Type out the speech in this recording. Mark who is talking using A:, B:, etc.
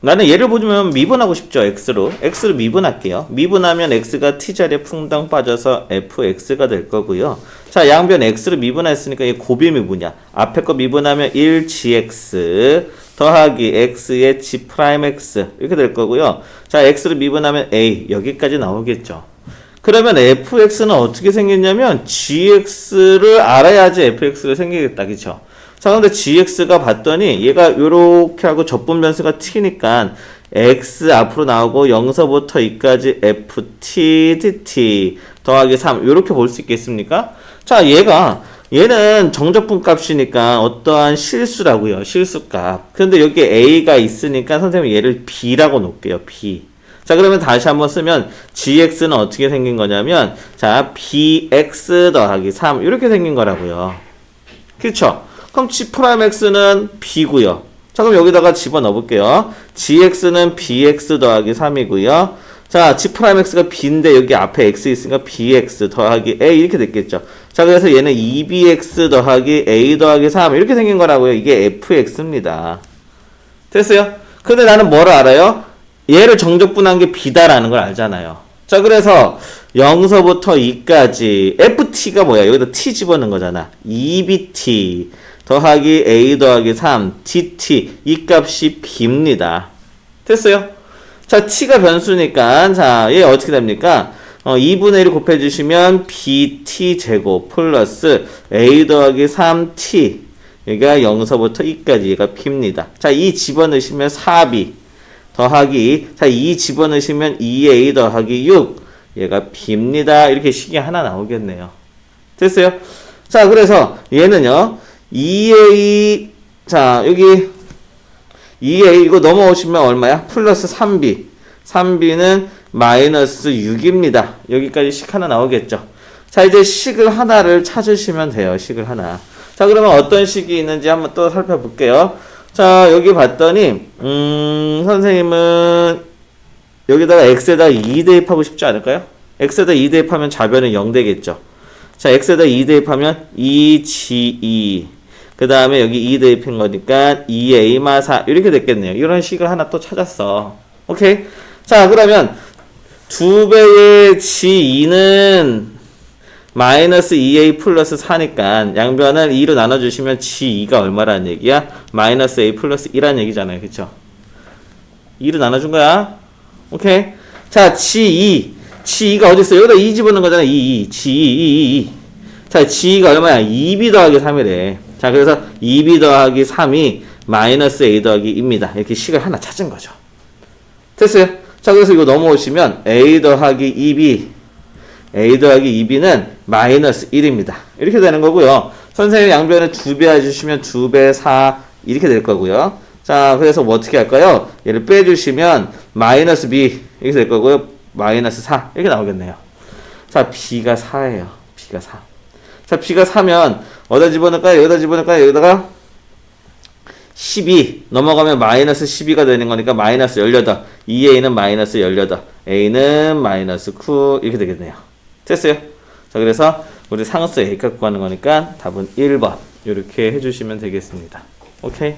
A: 나는 예를 보면 미분하고 싶죠. x로. x로 미분할게요. 미분하면 x가 t자리에 풍덩 빠져서 fx가 될 거고요. 자, 양변 x로 미분했으니까 이 고비 미분이야. 앞에 거 미분하면 1gx 더하기 x의 g 프라임 x 이렇게 될 거고요. 자, x로 미분하면 a 여기까지 나오겠죠. 그러면 fx는 어떻게 생겼냐면 gx를 알아야지 fx가 생기겠다. 그쵸? 자, 근데 gx가 봤더니 얘가 요렇게 하고 접분 변수가 t니까 x 앞으로 나오고 0서부터 2까지 ft dt 더하기 3 요렇게 볼 수 있겠습니까? 자, 얘가 얘는 정적분 값이니까 어떠한 실수라고요. 실수값. 근데 여기 a가 있으니까 선생님 얘를 b라고 놓을게요. b. 자, 그러면 다시 한번 쓰면 gx는 어떻게 생긴 거냐면 자, bx 더하기 3 이렇게 생긴 거라고요. 그쵸? 그럼 g 프라임 x는 b고요. 자, 그럼 여기다가 집어넣어 볼게요. gx는 bx 더하기 3이고요. 자, g 프라임 x가 b인데 여기 앞에 x 있으니까 bx 더하기 a 이렇게 됐겠죠. 자, 그래서 얘는 2bx 더하기 a 더하기 3 이렇게 생긴 거라고요. 이게 fx입니다. 됐어요? 근데 나는 뭐를 알아요? 얘를 정적분한 게 b다라는 걸 알잖아요. 자, 그래서 0서부터 2까지 ft가 뭐야? 여기다 t 집어넣은 거잖아. 2bt 더하기 a 더하기 3 dt 이 값이 b입니다. 됐어요? 자, t가 변수니까 자, 얘 어떻게 됩니까? 어, 2분의 1 곱해 주시면 bt 제곱 플러스 a 더하기 3t 얘가 0서부터 2까지 얘가 p입니다. 자, 이 집어넣으시면 4b 더하기 자, 2 집어넣으시면 2a 더하기 6 얘가 b입니다. 이렇게 식이 하나 나오겠네요. 됐어요? 자, 그래서 얘는요. 2a 자, 여기 2a 이거 넘어오시면 얼마야? 플러스 3b. 3b는 마이너스 6입니다. 여기까지 식 하나 나오겠죠. 자, 이제 식을 하나를 찾으시면 돼요. 식을 하나. 자, 그러면 어떤 식이 있는지 한번 또 살펴볼게요. 자, 여기 봤더니 음, 선생님은 여기다가 x에다 2 대입하고 싶지 않을까요? x에다 2 대입하면 좌변은 0 되겠죠. 자, x에다 2 대입하면 2g2. 그 다음에 여기 2 대입한 거니까 2a 마 4. 이렇게 됐겠네요. 이런 식을 하나 또 찾았어. 오케이? 자, 그러면 두 배의 g2는 마이너스 2a 플러스 4니까 양변을 2로 나눠주시면 g2가 얼마라는 얘기야? 마이너스 a 플러스 1라는 얘기잖아요. 그쵸? 2로 나눠준 거야. 오케이? 자, g2. g2가 어디 있어? 여기다 2 집어넣은 거잖아. 2, 2. g2, 2, 2. 자, g2가 얼마야? 2b 더하기 3이래. 자, 그래서 2b 더하기 3이 마이너스 a 더하기 2입니다. 이렇게 식을 하나 찾은 거죠. 됐어요? 자, 그래서 이거 넘어오시면 a 더하기 2b, a 더하기 2b는 마이너스 1입니다. 이렇게 되는 거고요. 선생님 양변에 2배 해주시면 2배 4 이렇게 될 거고요. 자, 그래서 뭐 어떻게 할까요? 얘를 빼주시면 마이너스 b 이렇게 될 거고요. 마이너스 4 이렇게 나오겠네요. 자, b가 4예요. b가 4. 자, b가 4면 어디다 집어넣을까요? 여기다 집어넣을까요? 여기다가? 12 넘어가면 마이너스 12가 되는 거니까 마이너스 18 2a는 마이너스 18 a는 마이너스 9 이렇게 되겠네요. 됐어요? 자 그래서 우리 상수 a 값 구하는 거니까 답은 1번. 이렇게 해주시면 되겠습니다. 오케이